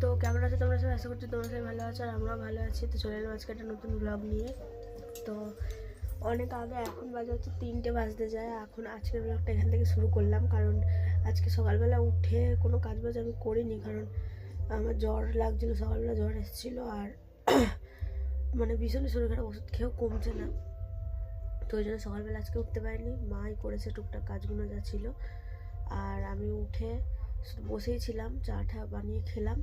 তো কেমন আছে? তোমরা সবাই আশা করছি তোমরা সবাই ভালো আছো আর আমরাও ভালো আছি। তো চলে এলাম আজকে একটা নতুন ব্লগ নিয়ে। তো অনেক আগে এখন বাজে হচ্ছে তিনটে বাজতে যায়। এখন আজকের ব্লগটা এখান থেকে শুরু করলাম কারণ আজকে সকালবেলা উঠে কোনো কাজ বাজ আমি করিনি কারণ আমার জ্বর লাগছিল, সকালবেলা জ্বর এসেছিল আর মানে ভীষণ শরীর খারাপ, ওষুধ খেয়েও কমছে না। তো ওই জন্য সকালবেলা আজকে উঠতে পারিনি। মাই করেছে টুকটাক কাজগুলো যা ছিল। আর আমি উঠে বসেই ছিলাম, চা টা বানিয়ে খেলাম।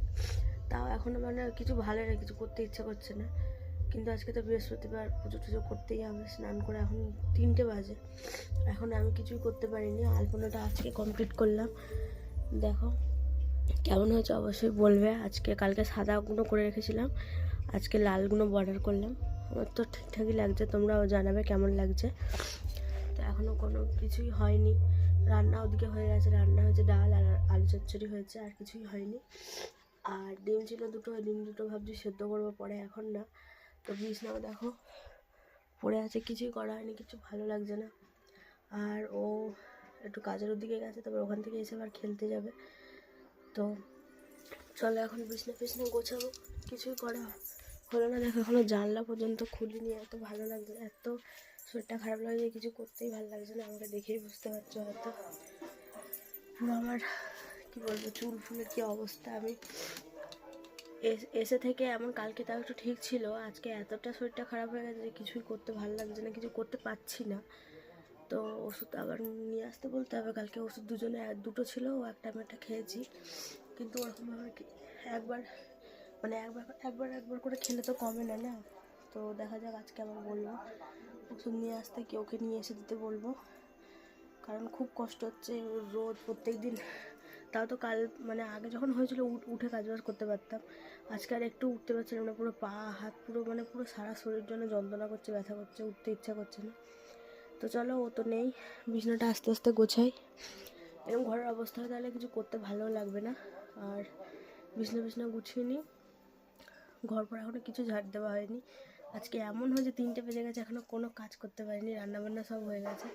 তাও এখনও মানে কিছু ভালো না কিছু করতে ইচ্ছা করছে না। কিন্তু আজকে তো বৃহস্পতিবার, পুজো টুজো করতেই হবে, স্নান করে এখন তিনটে বাজে। এখন আমি কিছুই করতে পারিনি, আলপনাটা আজকে কমপ্লিট করলাম। দেখো, কেমন হয়েছে অবশ্যই বলবে। আজকে কালকে সাদাগুলো করে রেখেছিলাম, আজকে লালগুলো বর্ডার করলাম। আমার তো ঠিকঠাকই লাগছে, তোমরাও জানাবে কেমন লাগছে। তো এখনও কোনো কিছুই হয়নি। রান্না ওদিকে হয়ে গেছে, রান্না হয়েছে ডাল আর আলু চচ্চড়ি হয়েছে, আর কিছুই হয়নি। আর ডিম ছিল দুটো, ডিম দুটো ভাবছি সেদ্ধ করব, পরে এখন না। তো বিছনাও দেখো, পড়ে আছে, কিছুই করা হয়নি, কিছু ভালো লাগছে না। আর ও একটু কাজের ওদিকে গেছে, তারপর ওখান থেকে এসে আবার খেলতে যাবে। তো চলো এখন বিছনা ফিছনা গোছাবো, কিছুই করা হলো না। দেখো এখনও জানলা পর্যন্ত খুলিনি, এত ভালো লাগছে, এত শরীরটা খারাপ লাগছে কিছু করতেই ভালো লাগছে না, আমাকে দেখেই বুঝতে পারছ হয়তো। আমার কি বলব, চুল ফুলের কি অবস্থা, আমি এস- থেকে এমন কালকে তাও একটু ঠিক ছিল, আজকে এতটা শরীরটা খারাপ হয়ে গেছে যে কিছুই করতে ভালো লাগছে না, কিছু করতে পারছি না। তো ওষুধ আবার নিয়ে আসতে বলতে হবে, কালকে ওষুধ দুজনে, দুটো ছিল, ও একটা আমি একটা খেয়েছি। কিন্তু ওরকমভাবে একবার মানে একবার একবার একবার করে খেলে তো কমে না না? তো দেখা যাক আজকে আবার বলল ওষুধ নিয়ে আসতে কি ওকে নিয়ে এসে দিতে বলব? কারণ খুব কষ্ট হচ্ছে রোদ প্রত্যেক দিন তাও তো কাল মানে আগে যখন হয়েছিল উঠ- কাজবাজ করতে পারতাম। আজকে আর একটু উঠতে পারছিলাম না পুরো পা, হাত পুরো মানে পুরো সারা শরীর জন্য যন্ত্রণা করছে, ব্যথা করছে, উঠতে ইচ্ছা করছে না। তো চলো, ও তো নেই। বিছনাটা আস্তে আস্তে গোছাই। এরকম ঘরের অবস্থা, তাহলে কিছু করতে ভালো লাগবে না। আর বিছনা বিছনা গুছিয়ে নিই। ঘর পর এখনও কিছু ঝাড় দেওয়া হয়নি। আজকে এমন হয়েছে, তিনটে বেজে গেছে এখনও কোনো কাজ করতে পারিনি, রান্নাবান্না সব হয়ে গেছে।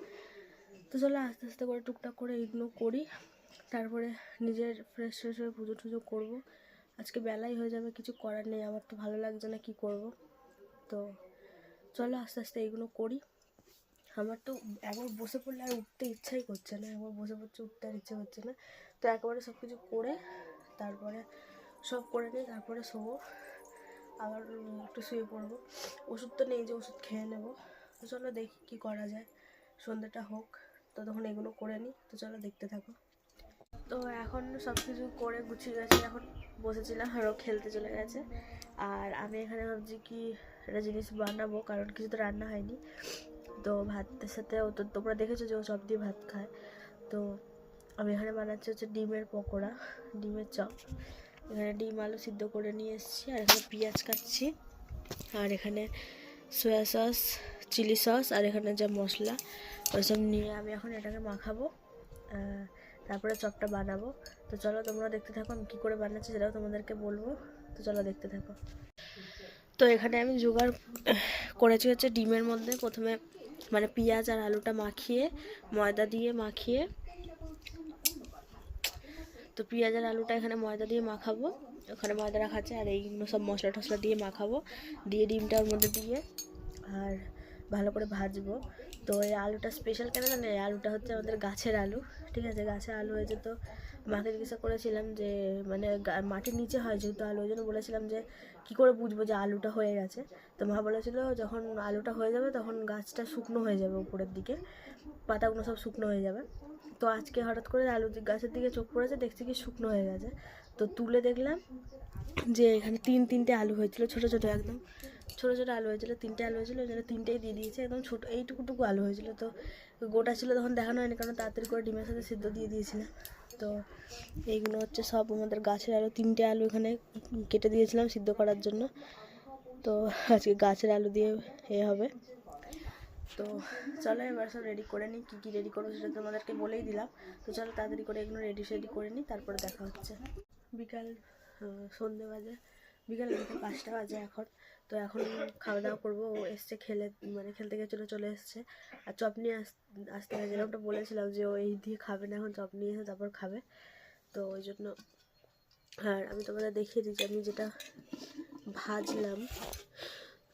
তো চলো আস্তে আস্তে করে টুকটাক করে এইগুলো করি, তারপরে নিজের ফ্রেশ ফ্রেশ হয়ে পুজো টুজো করব। আজকে বেলাই হয়ে যাবে, কিছু করার নেই, আমার তো ভালো লাগছে না কি করব। তো চলো আস্তে আস্তে এইগুলো করি। আমার তো একবার বসে পড়লে আর উঠতে ইচ্ছাই করছে না, একবার বসে পড়ছে, উঠতে আর ইচ্ছে করছে না। তো একবারে সব কিছু করে, তারপরে সব করে নিই তারপরে শোবো। আবার একটু শুয়ে পড়ব। ওষুধ তো নেই যে ওষুধ খেয়ে নেব। তো চলো দেখি কী করা যায়। সন্ধ্যাটা হোক ততক্ষণ এগুলো করে নিই। তো চলো দেখতে থাকো। তো এখন সব কিছু করে গুছিয়ে গেছে। এখন বসেছিলাম আরও খেলতে চলে গেছে। আর আমি এখানে ভাবছি কি একটা জিনিস বানাবো, কারণ কিছু তো রান্না হয়নি। তো ভাতের সাথে ও তো তোমরা দেখেছ যে ও চপ দিয়ে ভাত খায়। তো আমি এখানে বানাচ্ছি হচ্ছে ডিমের পকোড়া, ডিমের চপ। এখানে ডিম আলু সিদ্ধ করে নিয়ে এসেছি, আর এখানে পেঁয়াজ কাটছি, আর এখানে সয়া সস চিলি সস আর এখানে যা মশলা ওইসব নিয়ে আমি এখন এটাকে মাখাবো তারপরে চপটা বানাবো। তো চলো তোমরা দেখতে থাকো আমি কী করে বানাচ্ছি সেটাও তোমাদেরকে বলব। তো চলো দেখতে থাকো। তো এখানে আমি জোগাড় করেছি হচ্ছে ডিমের মধ্যে প্রথমে মানে পেঁয়াজ আর আলুটা মাখিয়ে, ময়দা দিয়ে মাখিয়ে তো পেঁয়াজ আর আলুটা এখানে ময়দা দিয়ে মাখাবো। ওখানে ময়দা রাখা আছে আর এইগুলো সব মশলা টশলা দিয়ে মাখাবো। দিয়ে ডিমটা ওর মধ্যে দিয়ে আর ভালো করে ভাজবো। তো এই আলুটা স্পেশাল কেন জানে এই আলুটা হচ্ছে আমাদের গাছের আলু। ঠিক আছে? গাছের আলু হয়েছে তো মাকে জিজ্ঞাসা করেছিলাম যে মানে মাটির নিচে হয় যেহেতু আলু, ওই জন্য বলেছিলাম যে, কী করে বুঝব যে আলুটা হয়ে গেছে? তো মা বলেছিল, যখন আলুটা হয়ে যাবে তখন গাছটা শুকনো হয়ে যাবে উপরের দিকে। পাতাগুলো সব শুকনো হয়ে যাবে। তো আজকে হঠাৎ করে আলু গাছের দিকে চোখ পড়েছে, দেখছি কি শুকনো হয়ে গেছে। তো তুলে দেখলাম যে এখানে তিন, তিনটে আলু হয়েছিল, ছোট ছোট একদম। ছোট ছোট আলু হয়েছিল, তিনটে আলু হয়েছিল ওই জন্য তিনটেই দিয়ে দিয়েছে, একদম ছোটো, এইটুকুটুকু আলু হয়েছিল। তো গোটা ছিল, তখন দেখানো হয়নি, কারণ তাড়াতাড়ি করে ডিমের সাথে সিদ্ধ দিয়ে দিয়েছিলাম তো এইগুলো হচ্ছে সব আমাদের গাছের আলু, তিনটে আলু এখানে কেটে দিয়েছিলাম সিদ্ধ করার জন্য। তো আজকে গাছের আলু দিয়ে এ হবে। তো চলো এবার সব রেডি করে নিই, কী কী রেডি করব সেটা তোমাদেরকে বলেই দিলাম। তো চলো তাড়াতাড়ি করে এগুলো রেডি সেডি করে নিই, তারপরে দেখা হচ্ছে। বিকাল সন্ধে বাজে, বিকাল বিকাল পাঁচটা বাজে এখন। তো এখন খাওয়া দাওয়া করব, ও এসছে খেলে মানে খেলতে গেছিল চলে এসছে। আর চপ নিয়ে আস, আসতে গেছে যেরকমটা বলেছিলাম যে ও এই দিয়ে খাবে না, এখন চপ নিয়ে এসে তারপর খাবে। তো ওই জন্য, আর আমি তোমাদের দেখিয়ে দিচ্ছি আমি যেটা ভাজলাম,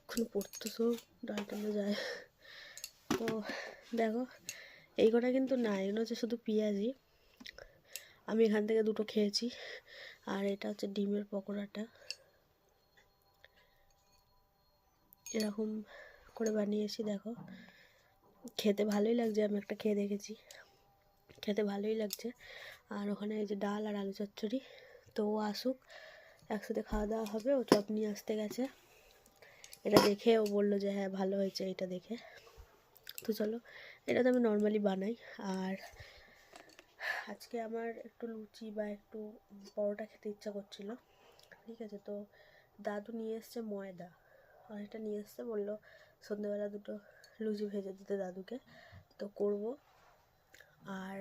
এখন পড়তো তো ডাল টানো যায়। তো দেখো, এই কটা কিন্তু না এগুলো হচ্ছে শুধু পেঁয়াজি। আমি এখান থেকে দুটো খেয়েছি, আর এটা হচ্ছে ডিমের পকোড়াটা। এরকম করে বানিয়েছি, দেখো। খেতে ভালোই লাগছে, আমি একটা খেয়ে দেখেছি। খেতে ভালোই লাগছে। আর ওখানে এই যে ডাল আর আলু চচ্চড়ি, তো ও আসুক, একসাথে খাওয়া দাওয়া হবে, ও চপ নিয়ে আসতে গেছে। এটা দেখে ও বলল যে হ্যাঁ ভালো হয়েছে, এটা দেখে। তো চলো, এটা তো আমি নর্মালি বানাই। আর আজকে আমার একটু লুচি বা একটু পরোটা খেতে ইচ্ছা করছিল। ঠিক আছে, তো দাদু নিয়ে এসছে ময়দা। আর এটা নিয়ে এসছে বলল সন্ধ্যেবেলা দুটো লুচি ভেজে দিতে দাদুকে। তো করব। আর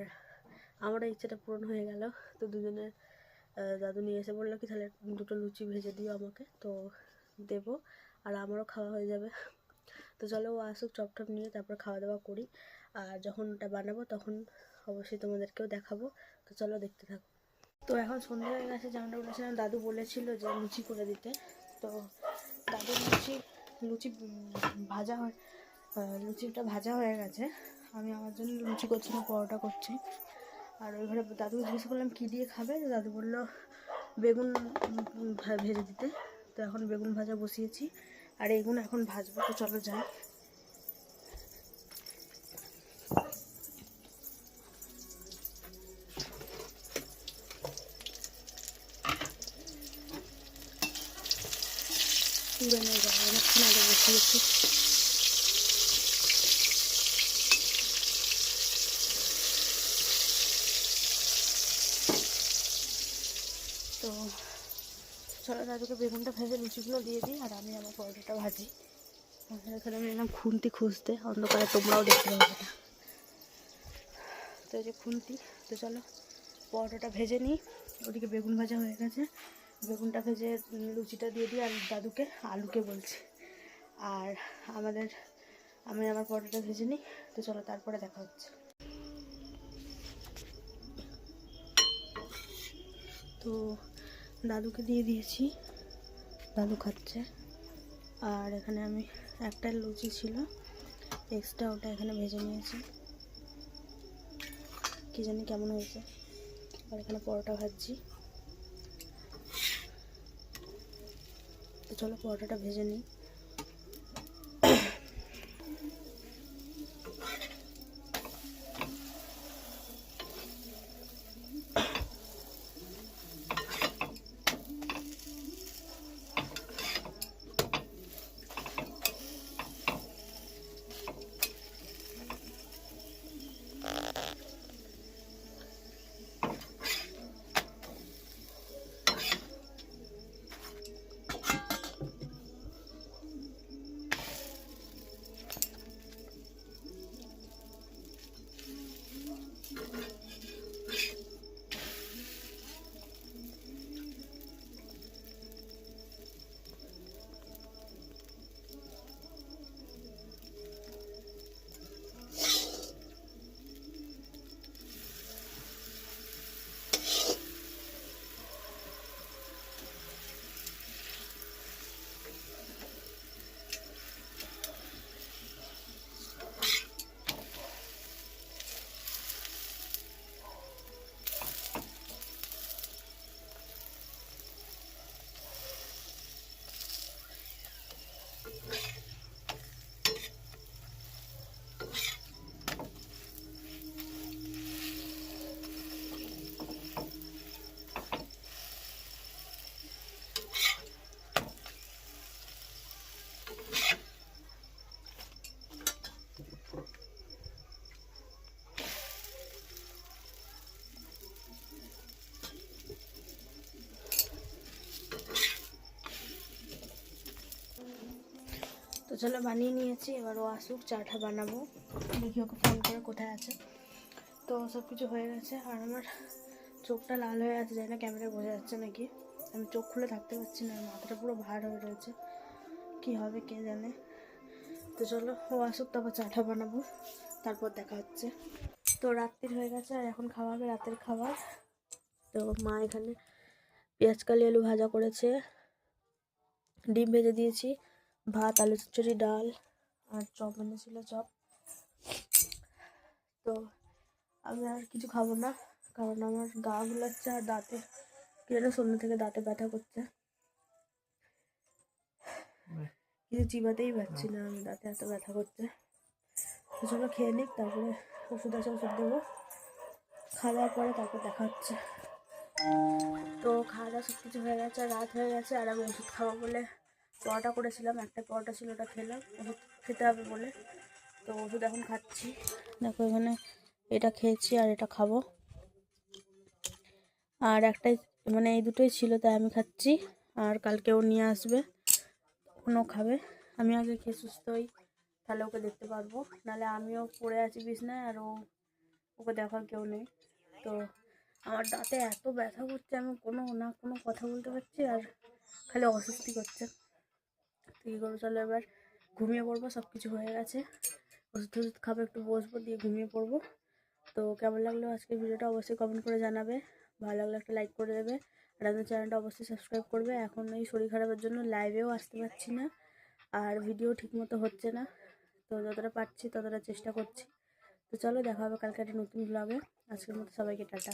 আমারও ইচ্ছাটা পূরণ হয়ে গেল। তো দুজনের দাদু নিয়ে এসে বলল কি, তাহলে দুটো লুচি ভেজে দিও আমাকে। তো দেবো। আর আমারও খাওয়া হয়ে যাবে। তো চলো ও আসুক চপ টপ নিয়ে তারপর খাওয়া দাওয়া করি। আর যখন ওটা বানাবো তখন অবশ্যই তোমাদেরকেও দেখাবো। তো চলো দেখতে থাকো। তো এখন সন্ধ্যা হয়ে গেছে, যেমনটা বলেছিলাম, দাদু বলেছিল যে লুচি করে দিতে। তো দাদু লুচি লুচি ভাজা হয় লুচিটা ভাজা হয়ে গেছে। আমি আমার জন্য লুচি করছি না, পরোটা করছি। আর ওই ঘরে দাদুকে জিজ্ঞেস করলাম, কী দিয়ে খাবে? দাদু বলল, বেগুন ভেজে দিতে। তো এখন বেগুন ভাজা বসিয়েছি। আর এগুলো এখন ভাজবো তো চলো যাই। অনেকক্ষণ আগে বসিয়েছি তো চলো দাদুকে বেগুনটা ভেজে লুচিগুলো দিয়ে দিই, আর আমি আমার পরোটাটা ভাজি। এখানে আমি এলাম খুন্তি খুঁজতে, অন্ধকারে তোমরাও দেখতে পাবে না তো এই যে খুন্তি, তো চলো পরোটাটা ভেজে নিই। ওদিকে বেগুন ভাজা হয়ে গেছে। বেগুনটা ভেজে লুচিটা দিয়ে দিই, আর দাদুকে, আলুকে বলছি। আর আমাদের, আমি আমার পরোটাটা ভেজে নিই, তো চলো তারপরে দেখা হচ্ছে। তো দাদুকে দিয়ে দিয়েছি। দাদু খাচ্ছে। আর এখানে আমি একটা লুচি ছিল। এক্সট্রা ওটা এখানে ভেজে নিয়েছি। কি জানি কেমন হয়েছে। আর এখানে পরোটা ভাজছি। তো চলো পরোটাটা ভেজে নিই। চলো বানিয়ে নিয়েছি, এবার ও আসুক, চাটা বানাবো। দেখি ওকে ফোন করে কোথায় আছে। তো সব কিছু হয়ে গেছে, আর আমার চোখটা লাল হয়ে আছে, জানি না ক্যামেরায় বোঝা যাচ্ছে নাকি। আমি চোখ খুলে থাকতে পারছি না, মাথাটা পুরো ভার হয়ে রয়েছে। কি হবে কে জানে। তো চলো, ও আসুক, তারপর চাটা বানাবো, তারপর দেখা হচ্ছে। তো রাত্রির হয়ে গেছে, আর এখন খাওয়া হবে রাতের খাবার। তো মা এখানে পেঁয়াজ কালি আলু ভাজা করেছে, ডিম ভেজে দিয়েছি। ভাত, আলু চচ্চড়ি ডাল আর চপ এনেছিল চপ। তো আমি আর কিছু খাব না, কারণ আমার গা গুলাচ্ছে আর দাঁতে কি যেন সন্ধ্যে থেকে দাঁতে ব্যথা করছে। কিছু চিবাতেই পারছি না আমি, দাঁতে এত ব্যথা করছে। তো খেয়ে নিক, তারপরে ওষুধ আছে, ওষুধ দেবো। খাওয়া দাওয়ার পরে তারপর দেখা হচ্ছে। তো খাওয়া দাওয়া সব কিছু হয়ে গেছে, রাত হয়ে গেছে, আর আমি ওষুধ খাব বলে পরোটা করেছিলাম একটা পরোটা ছিল, ওটা খেলাম, ওষুধ খেতে হবে বলে। তো ওষুধ এখন খাচ্ছি। দেখো এখানে এটা খেয়েছি আর এটা খাব। আর একটাই মানে এই দুটোই ছিল, তাই আমি খাচ্ছি। আর কালকেও নিয়ে আসবে কোনো খাবে। আমি আগে খেয়ে সুস্থ হই, তাহলে ওকে দেখতে পারব। নাহলে আমিও পড়ে আছি বিছনায়, আর ও, ওকে দেখার কেউ নেই। তো আমার দাঁতে এত ব্যথা করছে, আমি কোনো না কোনো কথা বলতে পারছি, আর খালি অস্বস্তি করছে। কী করব? চলো এবার ঘুমিয়ে পড়ব সব কিছু হয়ে গেছে। ওষুধ টষুধ খাব, একটু বসবো, দিয়ে ঘুমিয়ে পড়ব। তো কেমন লাগল আজকের ভিডিওটা অবশ্যই কমেন্ট করে জানাবে। ভালো লাগলে একটা লাইক করে দেবে। আর আমাদের চ্যানেলটা অবশ্যই সাবস্ক্রাইব করবে। এখন এই শরীর খারাপের জন্য লাইভেও আসতে পারছি না। আর ভিডিও ঠিকমতো হচ্ছে না। তো যতটা পারছি ততটা চেষ্টা করছি। তো চলো দেখা হবে কালকে একটা নতুন ব্লগে আজকের মতো সবাইকে টাটা।